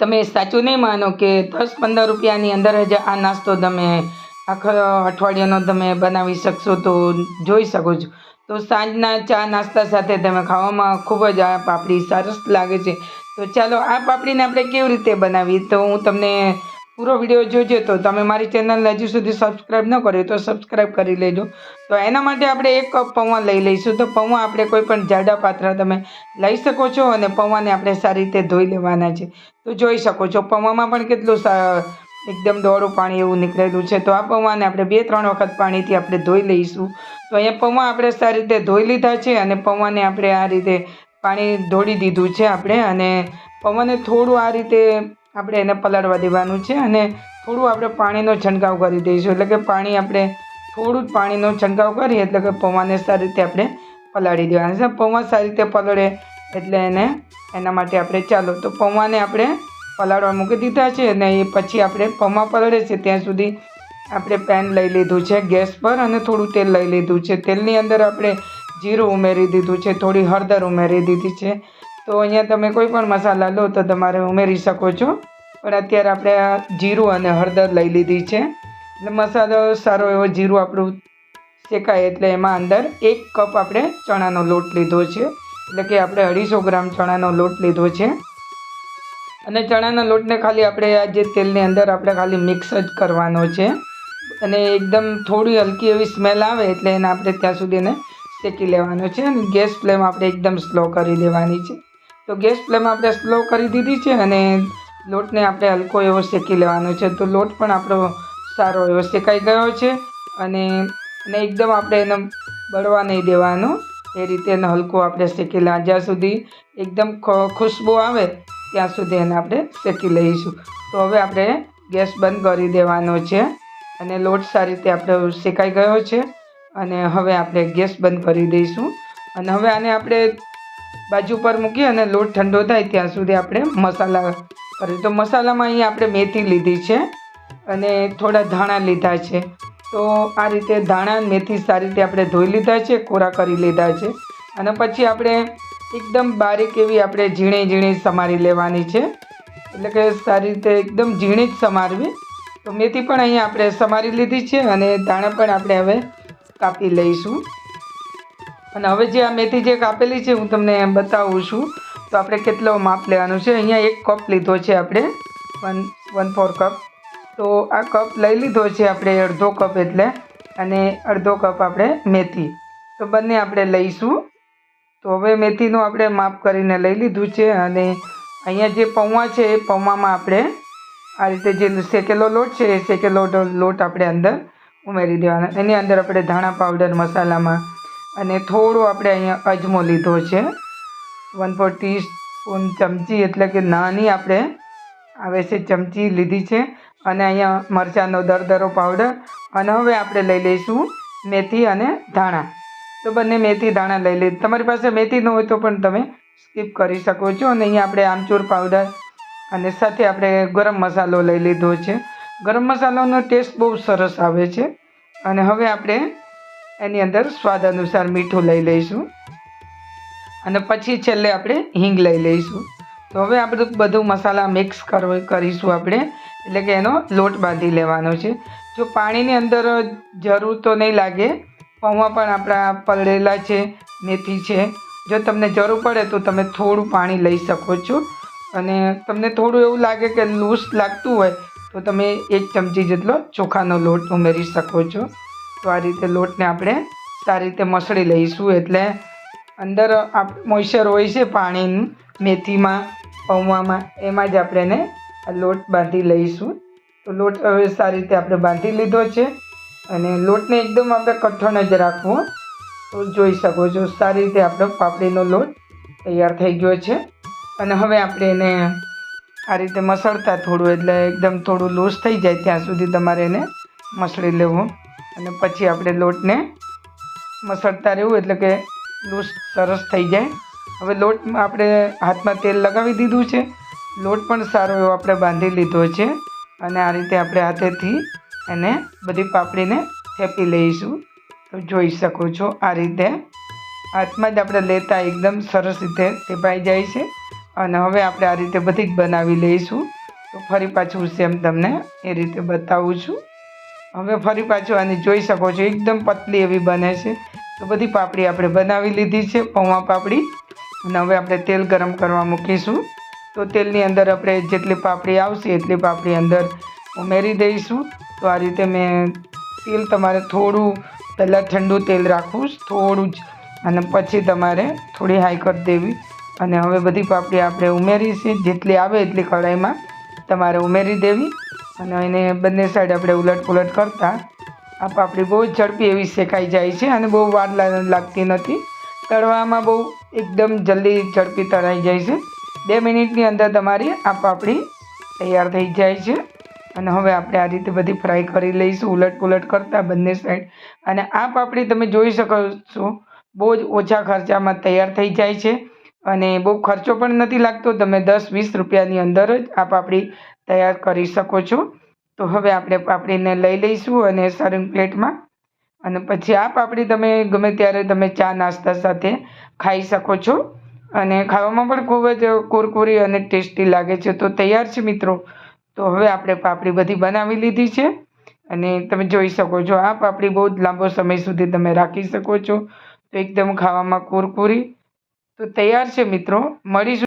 તમે સાચું નહીં માનો કે દસ પંદર રૂપિયાની અંદર જ આ નાસ્તો તમે આખા અઠવાડિયાનો તમે બનાવી શકશો તો જોઈ શકો છો. તો સાંજના ચા નાસ્તા સાથે તમે ખાવામાં ખૂબ જ આ પાપડી સરસ લાગે છે. તો ચાલો આ પાપડીને આપણે કેવી રીતે બનાવીએ? તો હું તમને પૂરો વીડિયો જોજો તો તમે મારી ચેનલને હજુ સુધી સબસ્ક્રાઈબ ન કર્યો તો સબસ્ક્રાઈબ કરી લેજો. તો એના માટે આપણે એક કપ પૌવા લઈ લઈશું. તો પૌવા આપણે કોઈ પણ જાડા પાત્ર તમે લઈ શકો છો અને પૌવાને આપણે સારી રીતે ધોઈ લેવાના છે. તો જોઈ શકો છો પૌવામાં પણ કેટલું એકદમ દોડું પાણી એવું નીકળેલું છે. તો આ પૌવાને આપણે બે ત્રણ વખત પાણીથી આપણે ધોઈ લઈશું. તો અહીંયા પૌવા આપણે સારી રીતે ધોઈ લીધા છે અને પૌવાને આપણે આ રીતે પાણી ઢોળી દીધું છે આપણે. અને પૌવાને થોડું આ રીતે આપણે એને પલાળવા દેવાનું છે અને થોડું આપણે પાણીનો છંટકાવ કરી દઈશું. એટલે કે પાણી આપણે થોડું જ પાણીનો છંટકાવ કરીએ એટલે કે પૌવાને સારી રીતે આપણે પલાળી દેવાના છે. પૌવા સારી રીતે પલળે એટલે એને એના માટે આપણે ચાલો. તો પૌવાને આપણે પલાળવા મૂકી દીધા છે અને એ પછી આપણે પૌવા પલળે છે. ત્યાં સુધી આપણે પેન લઈ લીધું છે ગેસ પર અને થોડું તેલ લઈ લીધું છે. તેલની અંદર આપણે જીરું ઉમેરી દીધું છે. થોડી હળદર ઉમેરી દીધી છે. તો અહીંયા તમે કોઈ પણ મસાલા લો તો તમારે ઉમેરી શકો છો. પણ અત્યારે આપણે આ જીરું અને હળદર લઈ લીધી છે. એટલે મસાલો સારો એવો જીરું આપણું શેકાય એટલે એમાં અંદર એક કપ આપણે ચણાનો લોટ લીધો છે. એટલે કે આપણે અઢીસો ગ્રામ ચણાનો લોટ લીધો છે. અને ચણાના લોટને ખાલી આપણે આ જે તેલની અંદર આપણે ખાલી મિક્સ જ કરવાનો છે. અને એકદમ થોડી હલકી એવી સ્મેલ આવે એટલે એને આપણે ત્યાં સુધી એને શેકી લેવાનો છે અને ગેસ ફ્લેમ આપણે એકદમ સ્લો કરી દેવાની છે. તો ગેસ ફ્લેમ આપણે સ્લો કરી દીધી છે અને લોટને આપણે હલકો એવો શેકી લેવાનો છે. તો લોટ પણ આપણો સારો એવો શેકાઈ ગયો છે અને અને એકદમ આપણે એને બળવા નહીં દેવાનો. એ રીતે એને હલકો આપણે શેકી લેવા જ્યાં સુધી એકદમ ખુશ્બુ આવે ત્યાં સુધી એને આપણે શેકી લઈશું. તો હવે આપણે ગેસ બંધ કરી દેવાનો છે અને લોટ સારી રીતે આપણે શેકાઈ ગયો છે. અને હવે આપણે ગેસ બંધ કરી દઈશું. અને હવે આને આપણે બાજુ પર મૂકી અને લોટ ઠંડો થાય ત્યાં સુધી આપણે મસાલા કરીએ. તો મસાલામાં અહીંયા આપણે મેથી લીધી છે અને થોડા ધાણા લીધા છે. તો આ રીતે ધાણા મેથી સારી રીતે આપણે ધોઈ લીધા છે, કોરા કરી લીધા છે. અને પછી આપણે એકદમ બારીક એવી આપણે ઝીણી ઝીણી સમારી લેવાની છે. એટલે કે સારી રીતે એકદમ ઝીણી જ સમારવી. તો મેથી પણ અહીંયા આપણે સમારી લીધી છે અને ધાણા પણ આપણે હવે કાપી લઈશું. અને હવે જે આ મેથી જે કાપેલી છે, હું તમને બતાવું છું. તો આપણે કેટલો માપ લેવાનું છે? અહીંયા એક કપ લીધો છે આપણે, વન વન ફોર કપ. તો આ કપ લઈ લીધો છે આપણે અડધો કપ એટલે, અને અડધો કપ આપણે મેથી. તો બંને આપણે લઈશું. તો હવે મેથીનું આપણે માપ કરીને લઈ લીધું છે, અને અહીંયા જે પૌવા છે, એ પૌવામાં આપણે આ રીતે જે શેકેલો લોટ છે, એ શેકેલો લોટ આપણે અંદર ઉમેરી દેવાનો. એની અંદર આપણે ધાણા પાવડર, મસાલામાં અને થોડું આપણે અહીંયા અજમો લીધો છે. વન ફોર સ્પૂન ચમચી એટલે કે નાની આપણે આવે છે ચમચી લીધી છે. અને અહીંયા મરચાંનો દરદરો પાવડર અને હવે આપણે લઈ લઈશું મેથી અને ધાણા. તો બંને મેથી, ધાણા લઈ લઈ તમારી પાસે મેથી ન હોય તો પણ તમે સ્કીપ કરી શકો છો. અને અહીંયા આપણે આમચૂર પાવડર અને સાથે આપણે ગરમ મસાલો લઈ લીધો છે. ગરમ મસાલાનો ટેસ્ટ બહુ સરસ આવે છે. અને હવે આપણે એની અંદર સ્વાદ અનુસાર મીઠું લઈ લઈશું. અને પછી છેલ્લે આપણે હિંગ લઈ લઈશું. તો હવે આ બધું મસાલા મિક્સ કરીશું આપણે. એટલે કે એનો લોટ બાંધી લેવાનો છે. જો પાણીની અંદર જરૂર તો નહીં લાગે, પૌવા પણ આપણા પલળેલા છે, મેથી છે. જો તમને જરૂર પડે તો તમે થોડું પાણી લઈ શકો છો. અને તમને થોડું એવું લાગે કે લૂઝ લાગતું હોય, તો તમે એક ચમચી જેટલો ચોખાનો લોટ ઉમેરી શકો છો. તો આ રીતે લોટને આપણે સારી રીતે મસળી લઈશું. એટલે અંદર આપ મોઇશ્ચર હોય છે પાણી મેથીમાં પૌવામાં એમાં જ આપણે એને લોટ બાંધી લઈશું. તો લોટ હવે સારી રીતે આપણે બાંધી લીધો છે. અને લોટને એકદમ આપણે કઠણ જ રાખવો. તો જોઈ શકો છો, સારી રીતે આપણો પાપડીનો લોટ તૈયાર થઈ ગયો છે. અને હવે આપણે એને આ રીતે મસળતા થોડું, એટલે એકદમ થોડું લૂઝ થઈ જાય ત્યાં સુધી તમારે એને મસળી લેવું. અને પછી આપણે લોટને મસળતા રહેવું એટલે કે લૂઝ સરસ થઈ જાય. હવે લોટ આપણે હાથમાં તેલ લગાવી દીધું છે. લોટ પણ સારો એવો આપણે બાંધી લીધો છે. અને આ રીતે આપણે હાથેથી એને બધી પાપડીને થેપી લઈશું. તો જોઈ શકો છો આ રીતે હાથમાં જ આપણે લેતા એકદમ સરસ રીતે થેપાઈ જાય છે. અને હવે આપણે આ રીતે બધી જ બનાવી લઈશું. તો ફરી પાછું સેમ તમને એ રીતે બતાવું છું. હવે ફરી પાછું આની જોઈ શકો છો, એકદમ પતલી એવી બને છે. તો બધી પાપડી આપણે બનાવી લીધી છે, પૌવા પાપડી. અને હવે આપણે તેલ ગરમ કરવા મૂકીશું. તો તેલની અંદર આપણે જેટલી પાપડી આવશે એટલી પાપડી અંદર ઉમેરી દઈશું. તો આ રીતે મેં તેલ તમારે થોડું, પહેલાં ઠંડુ તેલ રાખવું થોડું જ. અને પછી તમારે થોડી હાઈ કરી દેવી. અને હવે બધી પાપડી આપણે ઉમેરી જેટલી આવે એટલી કઢાઈમાં તમારે ઉમેરી દેવી. અને એને બંને સાઈડ આપણે ઉલટ પુલટ કરતાં આ પાપડી બહુ જ ઝડપી એવી શેકાઈ જાય છે અને બહુ વાર લાગતી નથી. તળવામાં બહુ એકદમ જલ્દી ઝડપી તળાઈ જાય છે. બે મિનિટની અંદર તમારી આ પાપડી તૈયાર થઈ જાય છે. અને હવે આપણે આ રીતે બધી ફ્રાય કરી લઈશું, ઉલટ પુલટ કરતાં બંને સાઈડ અને આ પાપડી તમે જોઈ શકો છો, બહુ જ ઓછા ખર્ચામાં તૈયાર થઈ જાય છે. અને બહુ ખર્ચો પણ નથી લાગતો. તમે દસ, વીસ રૂપિયાની અંદર જ આ પાપડી તૈયાર કરી શકો છો. તો હવે આપણે પાપડીને લઈ લઈશું અને સર્વિંગ પ્લેટમાં અને પછી આ પાપડી તમે ગમે ત્યારે તમે ચા નાસ્તા સાથે ખાઈ શકો છો. અને ખાવામાં પણ ખૂબ જ કુરકુરી અને ટેસ્ટી લાગે છે. તો તૈયાર છે મિત્રો. તો હવે આપણે પાપડી બધી બનાવી લીધી છે. અને તમે જોઈ શકો છો આ પાપડી બહુ જ લાંબો સમય સુધી તમે રાખી શકો છો. તો એકદમ ખાવામાં કુરકુરી તો તૈયાર છે મિત્રો. મળીશું